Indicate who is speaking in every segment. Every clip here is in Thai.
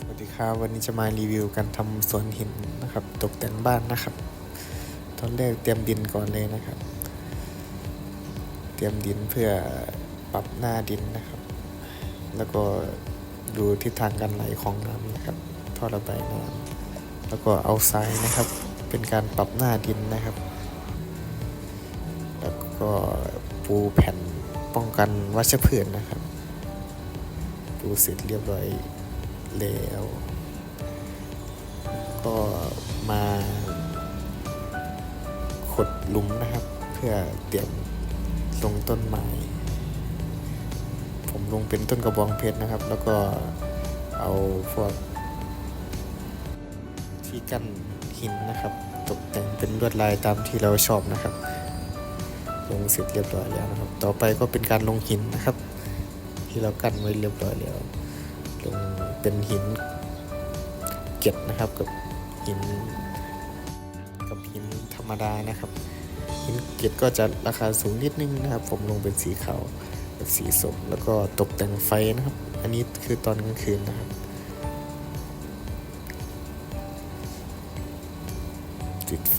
Speaker 1: สวัสดีครับวันนี้จะมารีวิวการทำสวนหินนะครับ ตกแต่งบ้านนะครับ ตอนแรกเตรียมดินก่อนเลยนะครับ เตรียมดินเพื่อปรับหน้าดินนะครับ แล้วก็ดูทิศทางการไหลของน้ำนะครับท่อระบายน้ำแล้วก็เอาทรายนะครับ เป็นการปรับหน้าดินนะครับ แล้วก็ปูแผ่นป้องกันวัชพืชนะครับ ปูเสร็จเรียบร้อย แล้ว ก็มาขุดหลุมนะครับ เพื่อเตรียมลงต้นไม้ ผมลงเป็นต้นกระบองเพชรนะครับ แล้วก็เอาพวกที่กั้นหินนะครับ ตกแต่งเป็นลวดลายตามที่เราชอบนะครับ ลงเสร็จเรียบร้อยแล้วนะครับ ต่อไปก็เป็นการลงหินนะครับ ที่เรากั้นไว้เรียบร้อยแล้วลง เป็นหินเก็ดนะครับกับหินกับหินธรรมดานะครับหินเก็ดก็จะราคาสูงนิดนึงนะครับ ผมลงเป็นสีขาวกับสีสมแล้วก็ตกแต่งไฟนะครับ อันนี้คือตอนกลางคืนนะครับจุดไฟ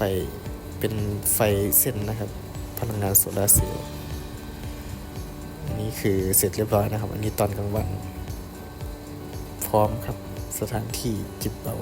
Speaker 1: เป็นไฟเส้นนะครับ พลังงานโซลาร์เซลล์อันนี้คือเสร็จเรียบร้อยนะครับ อันนี้ตอนกลางวัน พร้อมครับ สถานที่จิบเบา